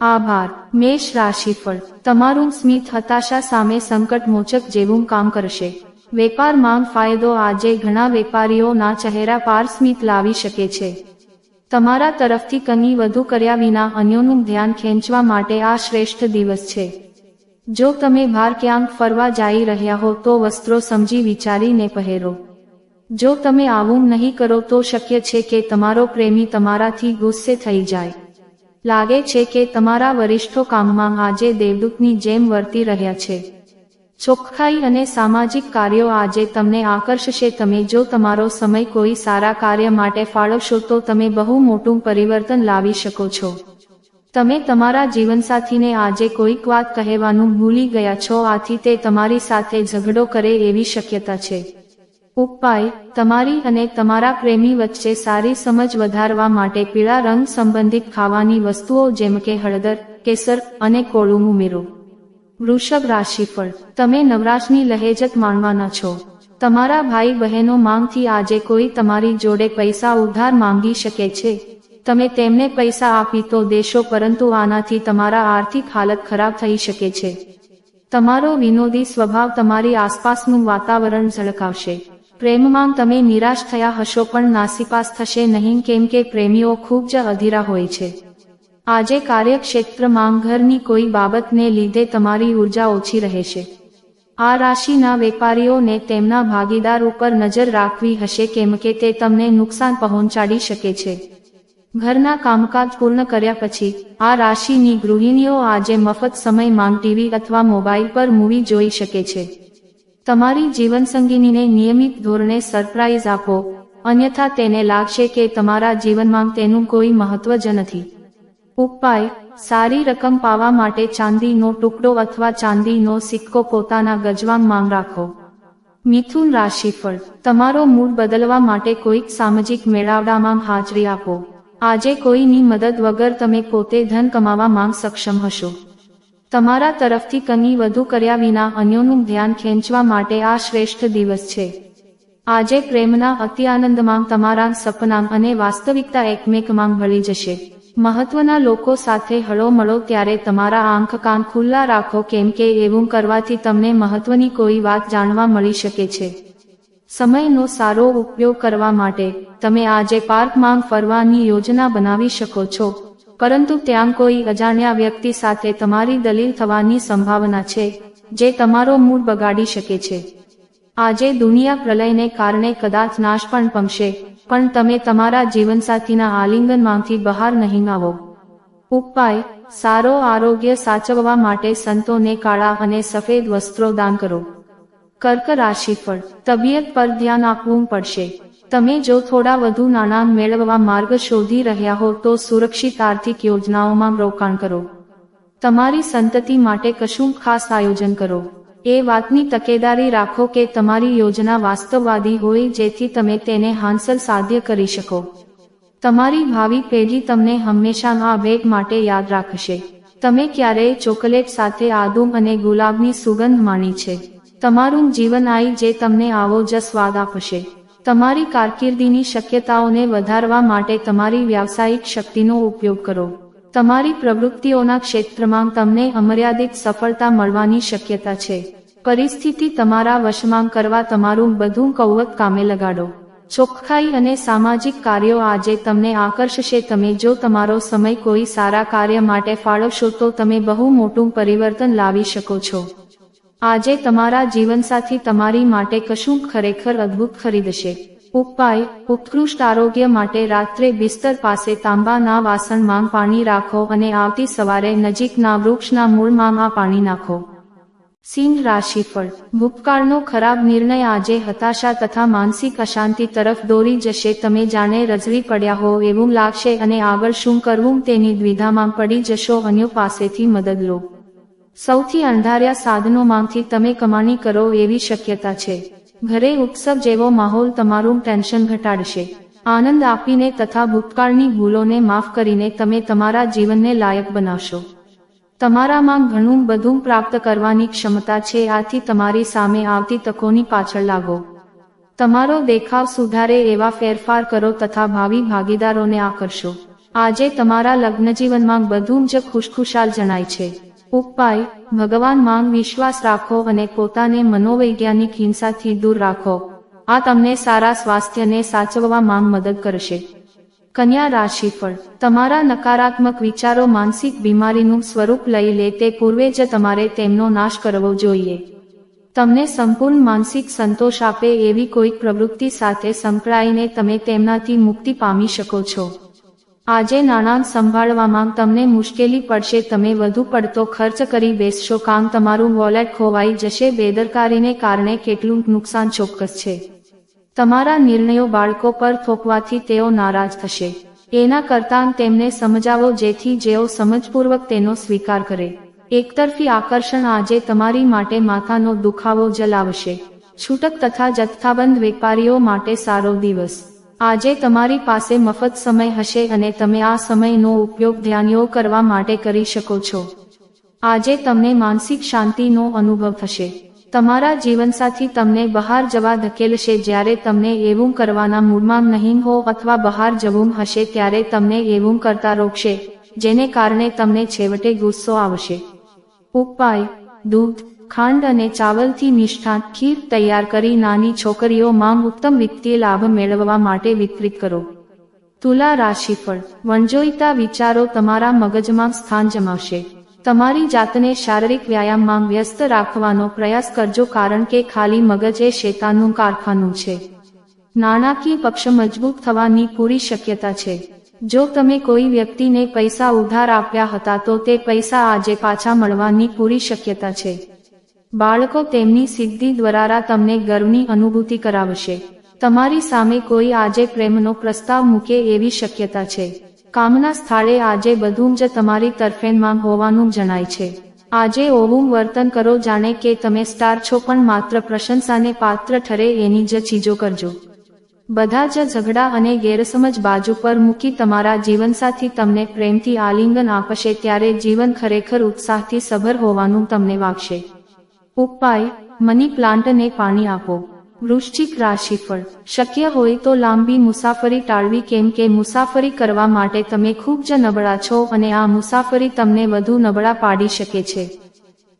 આભાર. મેષ રાશિફળ. તમારું સ્મિત હતાશા સામે સંકટ મોચક જેવું કામ કરશે. વેપારમાં ફાયદો આજે ઘણા વેપારીઓના ચહેરા પાર સ્મિત લાવી શકે છે. તમારા તરફથી કની વધુ કર્યા વિના અન્યોનું ધ્યાન ખેંચવા માટે આ શ્રેષ્ઠ દિવસ છે. જો તમે બહાર ક્યાંક ફરવા જઈ રહ્યા હો તો વસ્ત્રો સમજી વિચારીને પહેરો. જો તમે આવું નહીં કરો તો શક્ય છે કે તમારો પ્રેમી તમારાથી ગુસ્સે થઈ જાય. લાગે છે કે તમારા વરિષ્ઠો કામમાં આજે દેવદૂતની જેમ વર્તી રહ્યા છે. ચોખ્ખાઈ અને સામાજિક કાર્યો આજે તમને આકર્ષશે. તમે જો તમારો સમય કોઈ સારા કાર્ય માટે ફાળવશો, તો તમે બહુ મોટું પરિવર્તન લાવી શકો છો. તમે તમારા જીવનસાથીને આજે કોઈક વાત કહેવાનું ભૂલી ગયા છો, આથી તે તમારી સાથે ઝઘડો કરે એવી શક્યતા છે. ઉપાય, તમારી અને તમારા પ્રેમી વચ્ચે સારી સમજ વધારવા માટે પીળા રંગ સંબંધિત ખાવાની વસ્તુઓ જેમ કે હળદર, કેસર અને કોળું ઉમેરો. વૃષભ રાશિફળ. તમે નવરાશની લહેજત માણવાના છો. તમારા ભાઈ બહેનો માંગથી આજે કોઈ તમારી જોડે પૈસા ઉધાર માંગી શકે છે. તમે તેમને પૈસા આપી તો દેશો, પરંતુ આનાથી તમારા આર્થિક હાલત ખરાબ થઈ શકે છે. તમારો વિનોદી સ્વભાવ તમારી આસપાસનું વાતાવરણ ઝળકાવશે. પ્રેમમાં તમે નિરાશ થયા હશો પણ નાસીપાસ થશે નહીં કેમ કે પ્રેમીઓ ખૂબ જ અધીરા હોય છે. આજે કાર્યક્ષેત્રમાં ઘરની કોઈ બાબતને લીધે તમારી ઊર્જા ઓછી રહેશે. આ રાશિના વેપારીઓને તેમના ભાગીદાર ઉપર નજર રાખવી હશે કેમ કે તે તમને નુકસાન પહોંચાડી શકે છે. ઘરના કામકાજ પૂર્ણ કર્યા પછી, આ રાશિની ગૃહિણીઓ આજે મફત સમય માંગ ટીવી અથવા મોબાઈલ પર મૂવી જોઈ શકે છે. તમારી જીવનસંગીનીને નિયમિત ધોરણે સરપ્રાઇઝ આપો, અન્યથા તેને લાગશે કે તમારા જીવનમાં તેનું કોઈ મહત્વ જ નથી. ઉપાય, સારી રકમ પાવા માટે ચાંદીનો ટુકડો અથવા ચાંદીનો સિક્કો પોતાના ગજવાંગમાં રાખો. મિથુન રાશિફળ, તમારો મૂડ બદલવા માટે કોઈક સામાજિક મેળાવડામાં હાજરી આપો. આજે કોઈની મદદ વગર તમે પોતે ધન કમાવા માંગ સક્ષમ હશો. તમારા તરફથી કની વધુ કર્યા વિના અન્યોનું ધ્યાન ખેંચવા માટે આ શ્રેષ્ઠ દિવસ છે. આજે પ્રેમના અતિ આનંદમાં તમારા સપના અને વાસ્તવિકતા એકમેકમાં ભળી જશે. મહત્વના લોકો સાથે હળોમળો ત્યારે તમારા આંખ કાન ખુલ્લા રાખો કેમ કે એવું કરવાથી તમને મહત્વની કોઈ વાત જાણવા મળી શકે છે. સમયનો સારો ઉપયોગ કરવા માટે, તમે આજે પાર્કમાં ફરવાની યોજના બનાવી શકો છો. પરંતુ ત્યાં કોઈ અજાણ્યા વ્યક્તિ સાથે તમારી દલીલ થવાની સંભાવના છે, જે તમારો મૂડ બગાડી શકે છે. આજે દુનિયા પ્રલયને કારણે કદાચ નાશ પણ પમશે, પણ તમે તમારા જીવનસાથીના આલિંગનમાંથી બહાર નહીં આવો. ઉપાય, સારો આરોગ્ય સાચવવા માટે સંતોને કાળા અને સફેદ વસ્ત્રો દાન કરો. કર્ક રાશિફળ, તબિયત પર ધ્યાન આપવું પડશે. તમે જો થોડા વધુ નાણાં મેળવવા માર્ગ શોધી રહ્યા હો તો સુરક્ષિત આર્થિક યોજનાઓમાં રોકાણ કરો. તમારી સંતતિ માટે કશું ખાસ આયોજન કરો. એ વાતની તકેદારી રાખો કે તમારી યોજના વાસ્તવવાદી હોય જેથી તમે તેને હાંસલ સાધ્ય કરી શકો. તમારી ભાવિ પેઢી તમને હંમેશા આ ભેટ માટે યાદ રાખશે. તમે ક્યારેય ચોકલેટ સાથે આદુમ અને ગુલાબની સુગંધ માણી છે. તમારું જીવન આઈ જે તમને આવો જ સ્વાદ આપશે. તમારી કારકિર્દીની શક્યતાઓને વધારવા માટે તમારી વ્યાવસાયિક શક્તિનો ઉપયોગ કરો. તમારી પ્રવૃત્તિઓના ક્ષેત્રમાં તમને અમર્યાદિત સફળતા મળવાની શક્યતા છે. પરિસ્થિતિ તમારા વશમાં કરવા તમારું બધું કૌવત કામે લગાડો. ચોખ્ખાઈ અને સામાજિક કાર્યો આજે તમને આકર્ષશે. તમે જો તમારો સમય કોઈ સારા કાર્ય માટે ફાળવશો તો તમે બહુ મોટું પરિવર્તન લાવી શકો છો. આજે તમારા જીવનસાથી તમારી માટે કશું ખરેખર અદ્ભુત ખરીદશે. ઉપાય, ઉત્કૃષ્ટ આરોગ્ય માટે રાત્રે બિસ્તર પાસે તાંબાના વાસણમાં પાણી રાખો અને આવતી સવારે નજીકના વૃક્ષના મૂળમાં આ પાણી નાખો. સિંહ રાશિફળ. ભૂતકાળનો ખરાબ નિર્ણય આજે હતાશા તથા માનસિક અશાંતિ તરફ દોરી જશે. તમે જાણે રજળી પડ્યા હો એવું લાગશે અને આગળ શું કરવું તેની દ્વિધામાં પડી જશો. અન્યો પાસેથી મદદ લો. સૌથી અંધાર્યા સાધનોમાંથી તમે કમાણી કરો એવી શક્યતા છે. ઘરે ઉત્સવ જેવો માહોલ તમારું ટેન્શન ઘટાડશે. આનંદ આપીને તથા ભૂતકાળની ભૂલોને માફ કરીને તમે તમારા જીવનને લાયક બનાવશો. તમારામાં ઘણું બધું પ્રાપ્ત કરવાની ક્ષમતા છે, આથી તમારી સામે આવતી તકોની પાછળ લાગો. તમારો દેખાવ સુધારે એવા ફેરફાર કરો તથા ભાવિ ભાગીદારોને આકર્ષો. આજે તમારા લગ્નજીવનમાં બધું જ ખુશખુશાલ જણાય છે. ઉપાય, ભગવાન માંગ વિશ્વાસ રાખો અને પોતાને મનોવૈજ્ઞાનિક હિંસાથી દૂર રાખો. આ તમને સારા સ્વાસ્થ્યને સાચવવામાં મદદ કરશે. કન્યા રાશિફળ. તમારા નકારાત્મક વિચારો માનસિક બીમારીનું સ્વરૂપ લઈ લે તે પૂર્વે જ તમારે તેમનો નાશ કરવો જોઈએ. તમને સંપૂર્ણ માનસિક સંતોષ આપે એવી કોઈક પ્રવૃત્તિ સાથે સંકળાઈને તમે તેમનાથી મુક્તિ પામી શકો છો. આજે નાણાં સંભાળવામાં તમને મુશ્કેલી પડશે, તમે વધુ પડતો ખર્ચ કરી બેસશો, કામ તમારું વોલેટ ખોવાઈ જશે, બેદરકારીને કારણે કેટલું નુકસાન ચોક્કસ છે. તમારા નિર્ણયો બાળકો પર થોપવાથી તેઓ નારાજ થશે. એના કરતાં તેમને સમજાવો, જેથી જેઓ સમજપૂર્વક તેનો સ્વીકાર કરે. એકતરફી આકર્ષણ આજે તમારી માટે માથાનો દુખાવો જલાવશે. છૂટક તથા જથ્થાબંધ વેપારીઓ માટે સારો દિવસ. આજે તમારી પાસે મફત સમય હશે અને તમે આ સમયનો ઉપયોગ ધ્યાનયો કરવા માટે કરી શકો છો. આજે તમને માનસિક શાંતિનો અનુભવ થશે. તમારા જીવનસાથી તમને બહાર જવા ધકેલશે જ્યારે તમને એવું કરવાના મૂડમાં નહીં હો અથવા બહાર જવું હશે ત્યારે તમને એવું કરતા રોકશે, જેને કારણે તમને છેવટે ગુસ્સો આવશે. ઉપાય, દૂધ ખાંડ અને ચાવલથી નિષ્ઠાન ખીર તૈયાર કરી નાની છોકરીઓ માંગ ઉત્તમ વિત્તીય લાભ મેળવવા માટે વિતરિત કરો. તુલા રાશિફળ. વંજોઈતા વિચારો તમારા મગજમાં સ્થાન જમાવશે. તમારી જાતને શારીરિક વ્યાયામમાં વ્યસ્ત રાખવાનો પ્રયાસ કરજો કારણ કે ખાલી મગજ એ શેતાનનું કારખાનું છે. નાણાકીય પક્ષ મજબૂત થવાની પૂરી શક્યતા છે. જો તમે કોઈ વ્યક્તિને પૈસા ઉધાર આપ્યા હતા તો તે પૈસા આજે પાછા મળવાની પૂરી શક્યતા છે. બાળકો તેમની સિદ્ધિ દ્વારા તમને ગર્વની અનુભૂતિ કરાવશે. તમારી સામે કોઈ આજે પ્રેમનો પ્રસ્તાવ મૂકે એવી શક્યતા છે. કામના સ્થળે આજે બધું જ તમારી તરફેણમાં હોવાનું જણાય છે. આજે ઓવું વર્તન કરો જાણે કે તમે સ્ટાર છો પણ માત્ર પ્રશંસાને પાત્ર ઠરે એની જ ચીજો કરજો. બધા જ ઝઘડા અને ગેરસમજ બાજુ પર મૂકી તમારા જીવનસાથી તમને પ્રેમથી આલિંગન આપશે ત્યારે જીવન ખરેખર ઉત્સાહથી સભર હોવાનું તમને વાગશે. ઉપાય, મની પ્લાન્ટને પાણી આપો. વૃશ્ચિક રાશિફળ શક્ય હોય તો લાંબી મુસાફરી ટાળવી કેમ કે મુસાફરી કરવા માટે તમે ખૂબ જ નબળા છો અને આ મુસાફરી તમને વધુ નબળા પાડી શકે છે.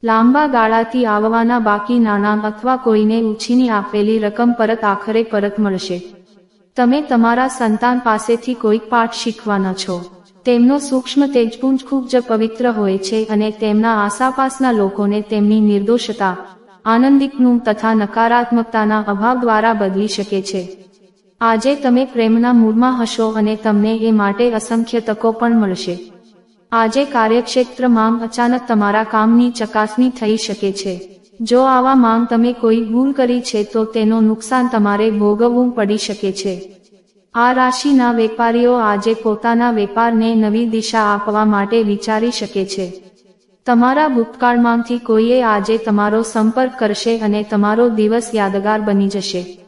લાંબા ગાળાથી આવવાના બાકી નાણાં અથવા કોઈને ઉછીની આપેલી રકમ પરત આખરે પરત મળશે. તમે તમારા સંતાન પાસેથી કોઈક પાઠ શીખવાના છો. તેમનો સૂક્ષ્મ તેજપુંજ ખૂબ જ પવિત્ર હોય છે અને તેમના આસાપાસના લોકોને તેમની નિર્દોષતા, આનંદિકનું તથા નકારાત્મકતાના અભાવ દ્વારા બદલી શકે છે. આજે તમે પ્રેમના મૂળમાં હશો અને તમને એ માટે અસંખ્ય તકો પણ મળશે. આજે કાર્યક્ષેત્ર માંગ અચાનક તમારા કામની ચકાસણી થઈ શકે છે. જો આવા માંગ તમે કોઈ ભૂલ કરી છે તો તેનો નુકસાન તમારે ભોગવવું પડી શકે છે. આ રાશિના વેપારીઓ આજે પોતાના વેપારને નવી દિશા આપવા માટે વિચારી શકે છે. તમારા ભૂતકાળમાંથી કોઈએ આજે તમારો સંપર્ક કરશે અને તમારો દિવસ યાદગાર બની જશે.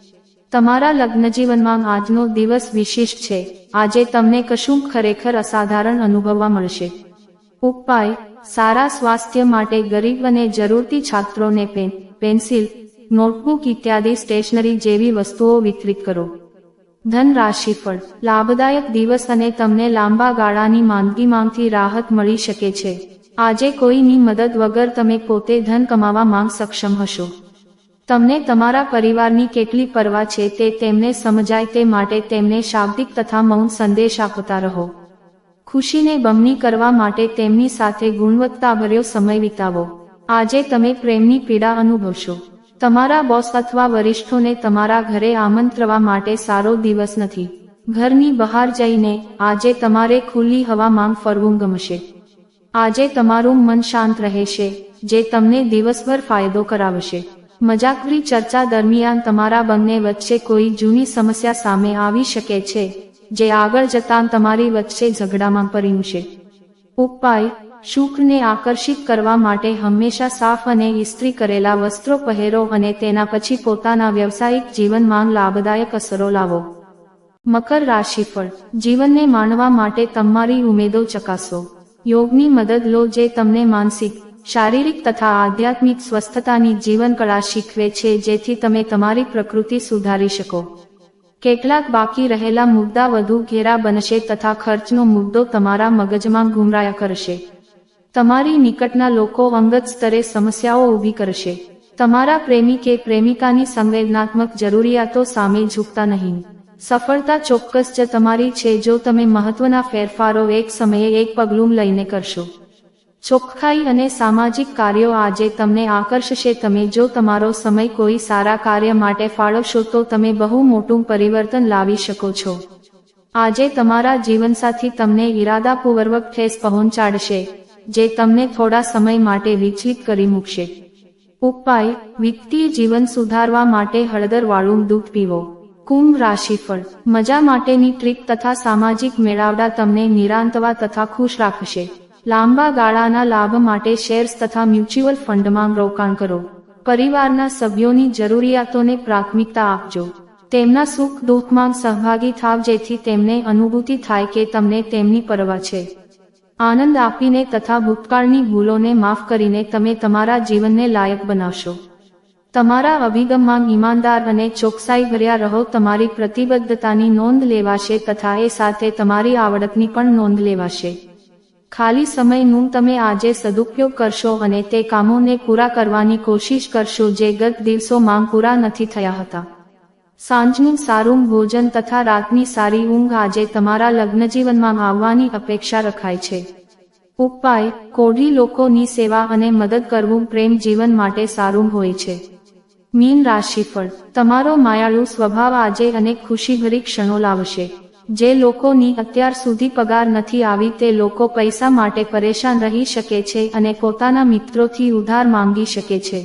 તમારા લગ્નજીવનમાં આજનો દિવસ વિશિષ્ટ છે. આજે તમને કશું ખરેખર અસાધારણ અનુભવવા મળશે. ઉપાય, સારા સ્વાસ્થ્ય માટે ગરીબ અને જરૂરતી છાત્રોને પેન, પેન્સિલ, નોટબુક ઇત્યાદિ સ્ટેશનરી જેવી વસ્તુઓ વિતરિત કરો. ધન રાશિફળ લાભદાયક દિવસ અને તમને લાંબા ગાળાની માંદગીમાંથી રાહત મળી શકે છે. આજે કોઈની મદદ વગર તમે પોતે ધન કમાવા માંગ સક્ષમ હશો. તમને તમારા પરિવારની કેટલી પરવા છે તે તેમને સમજાય તે માટે તેમને શાબ્દિક તથા મૌન સંદેશ આપતા રહો. ખુશીને બમણી કરવા માટે તેમની સાથે ગુણવત્તાભર્યો સમય વિતાવો. આજે તમે પ્રેમની પીડા અનુભવશો. તમારા બોસ અથવા વરિષ્ઠોને તમારા ઘરે આમંત્રવા માટે સારો દિવસ નથી. ઘરની બહાર જઈને આજે તમારે ખુલ્લી હવામાં ફરવું ગમશે. આજે તમારું મન શાંત રહેશે, જે તમને દિવસભર ફાયદો કરાવશે. મજાકરી ચર્ચા દરમિયાન તમારા બંને વચ્ચે કોઈ જૂની સમસ્યા સામે આવી શકે છે, જે આગળ જતાં તમારી વચ્ચે ઝઘડામાં પરિણશે ઉપાય શુક્રને આકર્ષિત કરવા માટે હંમેશા સાફ અને ઇસ્ત્રી કરેલા વસ્ત્રો પહેરો અને તેના પછી પોતાના વ્યવસાયિક જીવનમાં લાભદાયક અસરો લાવો. મકર રાશિફળ. જીવનને માણવા માટે તમારી ઉમેદો ચકાસો. યોગની મદદ લો જે તમને માનસિક, શારીરિક તથા આધ્યાત્મિક સ્વસ્થતાની જીવનકળા શીખવે છે જેથી તમે તમારી પ્રકૃતિ સુધારી શકો. કેટલાક બાકી રહેલા મુદ્દા વધુ ઘેરા બનશે તથા ખર્ચનો મુદ્દો તમારા મગજમાં ગુમરાયા કરશે. તમારી નિકટના લોકો અંગત સ્તરે સમસ્યાઓ ઊભી કરશે. તમારા પ્રેમી કે પ્રેમિકાની સંવેદનાત્મક જરૂરિયાતો સામે ઝૂકતા નહીં. સફળતા ચોક્કસ જ તમારી છે જો તમે મહત્વના ફેરફારો એક સમયે એક પગલું લઈને કરશો. ચોખ્ખાઈ અને સામાજિક કાર્યો આજે તમને આકર્ષશે. તમે જો તમારો સમય કોઈ સારા કાર્ય માટે ફાળવશો તો તમે બહુ મોટું પરિવર્તન લાવી શકો છો. આજે તમારા જીવનસાથી તમને ઈરાદાપૂર્વક ઠેસ પહોંચાડશે. જે તમને થોડા સમય માટે વિચલિત કરી મૂકશે. ઉપાય, વિત્તીય જીવન સુધારવા માટે હળદરવાળું દૂધ પીવો. કુંભ રાશિફળ. મજા માટેની ટ્રીપ તથા સામાજિક મેળાવડા તમને નિરાંતવા તથા ખુશ રાખશે. લાંબા ગાળાના લાભ માટે શેર્સ તથા મ્યુચ્યુઅલ ફંડમાં રોકાણ કરો. પરિવારના સભ્યોની જરૂરિયાતોને પ્રાથમિકતા આપજો. તેમના સુખ દુઃખમાં સહભાગી થાવ જેથી તેમને અનુભૂતિ થાય કે તમને તેમની પરવા છે. આનંદ આપીને તથા ભૂતકાળની ભૂલોને માફ કરીને તમે તમારા જીવનને લાયક બનાવશો. તમારા અભિગમમાં ઈમાનદાર અને ચોકસાઈ ભર્યા રહો, તમારી પ્રતિબદ્ધતાની નોંધ લેવાશે તથા એ સાથે તમારી આવડતની પણ નોંધ લેવાશે. ખાલી સમયનું તમે આજે સદુપયોગ કરશો અને તે કામોને પૂરા કરવાની કોશિશ કરશો જે ગત દિવસોમાં પૂરા નથી થયા હતા. સાંજનું સારું ભોજન તથા રાતની સારી ઊંઘ આજે તમારા લગ્નજીવનમાં આવવાની અપેક્ષા રખાય છે. ઉપાય, કોઢી લોકોની સેવા અને મદદ કરવું પ્રેમ જીવન માટે સારું હોય છે. મીન રાશિફળ, તમારો માયાળુ સ્વભાવ આજે અનેક ખુશીભરી ક્ષણો લાવશે. જે લોકોની અત્યાર સુધી પગાર નથી આવી તે લોકો પૈસા માટે પરેશાન રહી શકે છે અને પોતાના મિત્રોથી ઉધાર માંગી શકે છે.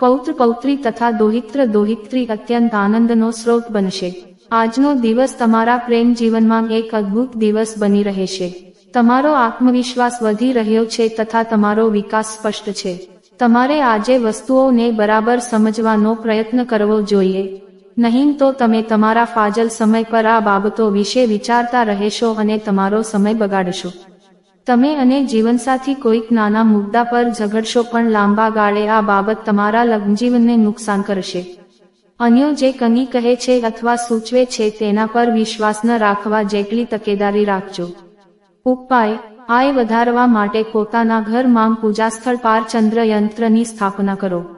પૌત્ર પૌત્રી તથા દોહિત્ર દોહિત્રી અત્યંત આનંદનો સ્રોત બનશે. આજનો દિવસ તમારા પ્રેમ જીવનમાં એક અદ્ભુત દિવસ બની રહેશે. તમારો આત્મવિશ્વાસ વધી રહ્યો છે તથા તમારો વિકાસ સ્પષ્ટ છે. તમારે આજે વસ્તુઓને બરાબર સમજવાનો પ્રયત્ન કરવો જોઈએ. નહીં તો તમે તમારા ફાજલ સમય પર આ બાબતો વિશે વિચારતા રહેશો અને તમારો સમય બગાડશો. તમે અને જીવનસાથી કોઈક નાના મુદ્દા પર ઝઘડશો પણ લાંબા ગાળે આ બાબત તમારા લગ્નજીવનને નુકસાન કરશે. અન્યો જે કની કહે છે અથવા સૂચવે છે તેના પર વિશ્વાસ ન રાખવા જેટલી તકેદારી રાખજો. ઉપાય, આય વધારવા માટે પોતાના ઘરમાં પૂજાસ્થળ પાર ચંદ્ર યંત્રની સ્થાપના કરો.